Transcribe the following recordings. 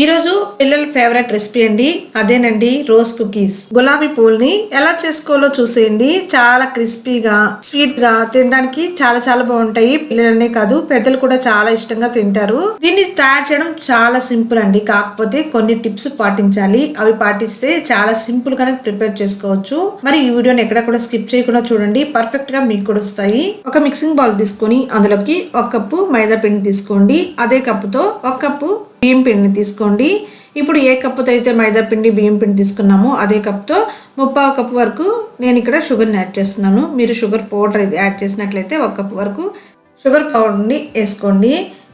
ఈరోజు పిల్లల favourite recipe అండి. అదేనండి రోజ్ కుకీస్ గులాబీ పూల్ని ఎలా చేసుకోవాలో చూసేయండి. చాలా క్రిస్పీగా స్వీట్గా తినడానికి చాలా చాలా బాగుంటాయి. పిల్లలనే కాదు పెద్దలు కూడా చాలా ఇష్టంగా తింటారు. దీన్ని తయారు చేయడం చాలా సింపుల్ అండి. కాకపోతే కొన్ని టిప్స్ పాటించాలి. అవి పాటిస్తే చాలా సింపుల్ గానే ప్రిపేర్ చేసుకోవచ్చు. మరి ఈ వీడియోని ఎక్కడ కూడా స్కిప్ చేయకుండా చూడండి. పర్ఫెక్ట్గా మీకు కూడా వస్తాయి. ఒక మిక్సింగ్ బౌల్ తీసుకొని అందులోకి ఒక కప్పు మైదా పిండి తీసుకోండి. అదే కప్పుతో ఒక కప్పు బియ్యం పిండిని తీసుకోండి. ఇప్పుడు ఏ కప్పుతో అయితే మైదా పిండి బియ్యం పిండి తీసుకున్నామో అదే కప్తో ముప్పావు కప్పు వరకు నేను ఇక్కడ షుగర్ని యాడ్ చేస్తున్నాను. మీరు షుగర్ పౌడర్ యాడ్ చేసినట్లయితే ఒక కప్పు వరకు షుగర్ పౌడర్ని వేసుకోండి.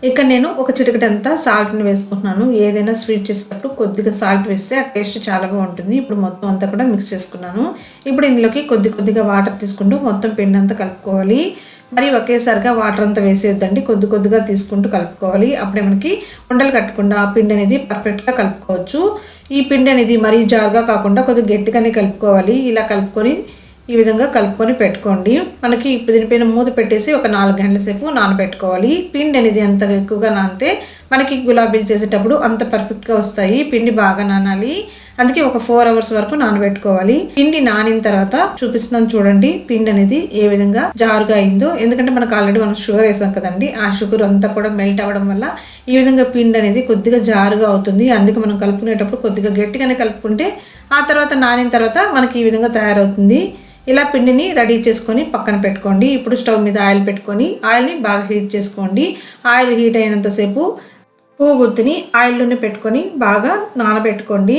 ఇక్కడ నేను ఒక చిటికటంతా సాల్ట్ని వేసుకుంటున్నాను. ఏదైనా స్వీట్ చేసేటప్పుడు కొద్దిగా సాల్ట్ వేస్తే ఆ టేస్ట్ చాలా బాగుంటుంది. ఇప్పుడు మొత్తం అంతా కూడా మిక్స్ చేసుకున్నాను. ఇప్పుడు ఇందులోకి కొద్ది కొద్దిగా వాటర్ తీసుకుంటూ మొత్తం పిండి అంతా కలుపుకోవాలి. మరి ఒకేసారిగా వాటర్ అంతా వేసేద్దండి. కొద్ది కొద్దిగా తీసుకుంటూ కలుపుకోవాలి. అప్పుడే మనకి ఉండలు కట్టకుండా ఆ పిండి అనేది పర్ఫెక్ట్గా కలుపుకోవచ్చు. ఈ పిండి అనేది మరీ జారుగా కాకుండా కొద్దిగా గట్టిగానే కలుపుకోవాలి. ఇలా కలుపుకొని ఈ విధంగా కలుపుకొని పెట్టుకోండి. మనకి దీనిపైన మూత పెట్టేసి ఒక నాలుగు గంటల సేపు నానబెట్టుకోవాలి. పిండి అనేది ఎంత ఎక్కువగా నానితే మనకి గులాబీలు చేసేటప్పుడు అంత పర్ఫెక్ట్గా వస్తాయి. పిండి బాగా నానాలి. అందుకే ఒక ఫోర్ అవర్స్ వరకు నానబెట్టుకోవాలి. పిండి నానిన తర్వాత చూపిస్తున్నాను చూడండి పిండి అనేది ఏ విధంగా జారుగా అయిందో. ఎందుకంటే మనకు ఆల్రెడీ మనం షుగర్ వేసాం కదండి ఆ షుగర్ అంతా కూడా మెల్ట్ అవ్వడం వల్ల ఈ విధంగా పిండి అనేది కొద్దిగా జారుగా అవుతుంది. అందుకే మనం కలుపుకునేటప్పుడు కొద్దిగా గట్టిగానే కలుపుకుంటే ఆ తర్వాత నానిన తర్వాత మనకి ఈ విధంగా తయారవుతుంది. ఇలా పిండిని రెడీ చేసుకొని పక్కన పెట్టుకోండి. ఇప్పుడు స్టవ్ మీద ఆయిల్ పెట్టుకొని ఆయిల్ని బాగా హీట్ చేసుకోండి. ఆయిల్ హీట్ అయినంతసేపు పువ్వు గుత్తిని ఆయిల్లోనే పెట్టుకొని బాగా నానబెట్టుకోండి.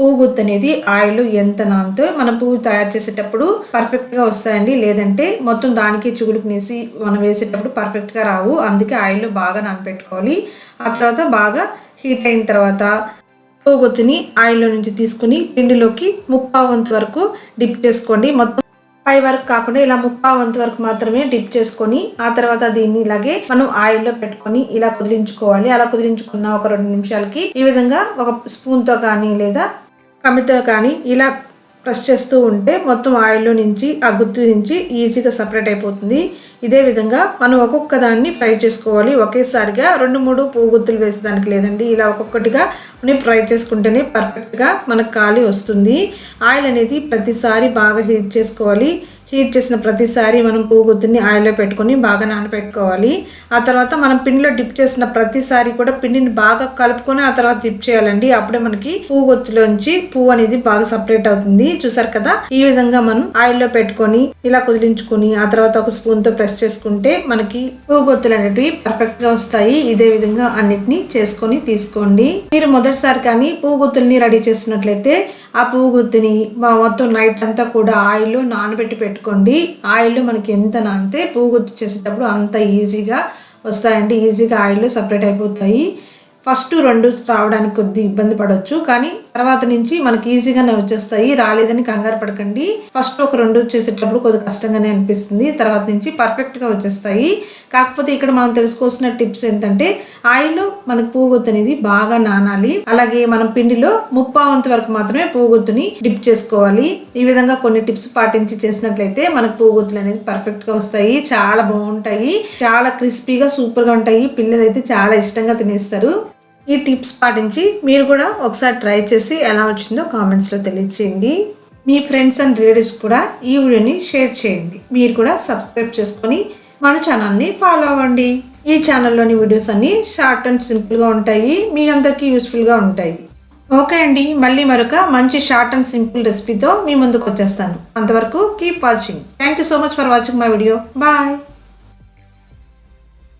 పువ్వు గుత్తి అనేది ఆయిల్ ఎంత నానుతో మనం పువ్వు తయారు చేసేటప్పుడు పర్ఫెక్ట్గా వస్తాయండి. లేదంటే మొత్తం దానికి చుగుడుకునేసి మనం వేసేటప్పుడు పర్ఫెక్ట్గా రావు. అందుకే ఆయిల్లో బాగా నానబెట్టుకోవాలి. ఆ తర్వాత బాగా హీట్ అయిన తర్వాత పువ్వు ఆయిల్లో నుంచి తీసుకుని పిండిలోకి ముప్పా వంతు వరకు డిప్ చేసుకోండి. మొత్తం పై వరకు కాకుండా ఇలా ముప్పా వంతు వరకు మాత్రమే డిప్ చేసుకొని ఆ తర్వాత దీన్ని ఇలాగే మనం ఆయిల్లో పెట్టుకొని ఇలా కుదిరించుకోవాలి అలా కుదిరించుకున్న ఒక రెండు నిమిషాలకి ఈ విధంగా ఒక స్పూన్తో కానీ లేదా కమితో కానీ ఇలా ప్రెస్ చేస్తూ ఉంటే మొత్తం ఆయిల్లో నుంచి ఆ గుత్తు నుంచి ఈజీగా సపరేట్ అయిపోతుంది. ఇదే విధంగా మనం ఒక్కొక్క దాన్ని ఫ్రై చేసుకోవాలి. ఒకేసారిగా రెండు మూడు పువ్వు గుత్తులు వేసేదానికి లేదండి. ఇలా ఒక్కొక్కటిగా ఫ్రై చేసుకుంటేనే పర్ఫెక్ట్గా మనకు ఖాళీ వస్తుంది. ఆయిల్ అనేది ప్రతిసారి బాగా హీట్ చేసుకోవాలి. హీట్ చేసిన ప్రతిసారి మనం పువ్వుగుత్తుని ఆయిల్లో పెట్టుకొని బాగా నానబెట్టుకోవాలి ఆ తర్వాత మనం పిండిలో డిప్ చేసిన ప్రతిసారి కూడా పిండిని బాగా కలుపుకొని ఆ తర్వాత డిప్ చేయాలండి. అప్పుడే మనకి పూగొత్తులోంచి పువ్వు అనేది బాగా సపరేట్ అవుతుంది. చూసారు కదా? ఈ విధంగా మనం ఆయిల్లో పెట్టుకొని ఇలా కుదిలించుకొని ఆ తర్వాత ఒక స్పూన్తో ప్రెస్ చేసుకుంటే మనకి పూగొత్తులు అనేటివి పర్ఫెక్ట్గా వస్తాయి. ఇదే విధంగా అన్నిటిని చేసుకొని తీసుకోండి. మీరు మొదటిసారి కానీ పువ్వుగుత్తుల్ని రెడీ చేసినట్లయితే ఆ పువ్వు మొత్తం నైట్ అంతా కూడా ఆయిల్లో నానబెట్టి పెట్టుకోండి. పెట్టుకోండి. ఆయిల్ మనకి ఎంత నానితే పువ్వు గుర్తు చేసేటప్పుడు అంత ఈజీగా వస్తాయండి. ఈజీగా ఆయిల్ సపరేట్ అయిపోతాయి. ఫస్ట్ రెండు రావడానికి కొద్ది ఇబ్బంది పడవచ్చు కానీ తర్వాత నుంచి మనకి ఈజీగానే వచ్చేస్తాయి. రాలేదని కంగారు పడకండి. ఫస్ట్ ఒక రెండు చేసేటప్పుడు కొద్దిగా కష్టంగానే అనిపిస్తుంది. తర్వాత నుంచి పర్ఫెక్ట్గా వచ్చేస్తాయి. కాకపోతే ఇక్కడ మనం తెలుసుకోవాల్సిన టిప్స్ ఏంటంటే ఆయిల్ మనకు పువ్వుగుత్తు అనేది బాగా నానాలి. అలాగే మనం పిండిలో ముప్పావంత వరకు మాత్రమే పువ్వుగుత్తుని డిప్ చేసుకోవాలి. ఈ విధంగా కొన్ని టిప్స్ పాటించి చేసినట్లయితే మనకు పువ్వుగుత్తులు అనేది పర్ఫెక్ట్గా వస్తాయి. చాలా బాగుంటాయి. చాలా క్రిస్పీగా సూపర్గా ఉంటాయి. పిల్లలు అయితే చాలా ఇష్టంగా తినేస్తారు. ఈ టిప్స్ పాటించి మీరు కూడా ఒకసారి ట్రై చేసి ఎలా వచ్చిందో కామెంట్స్లో తెలియచేయండి. మీ ఫ్రెండ్స్ అండ్ రిలేటివ్స్ కూడా ఈ వీడియోని షేర్ చేయండి. మీరు కూడా సబ్స్క్రైబ్ చేసుకొని మన ఛానల్ని ఫాలో అవ్వండి. ఈ ఛానల్లోని వీడియోస్ అన్నీ షార్ట్ అండ్ సింపుల్గా ఉంటాయి. మీ అందరికీ యూస్ఫుల్గా ఉంటాయి. ఓకే అండి. మళ్ళీ మరొక మంచి షార్ట్ అండ్ సింపుల్ రెసిపీతో మీ ముందుకు వచ్చేస్తాను. అంతవరకు keep watching. Thank you so much for watching my video. Bye.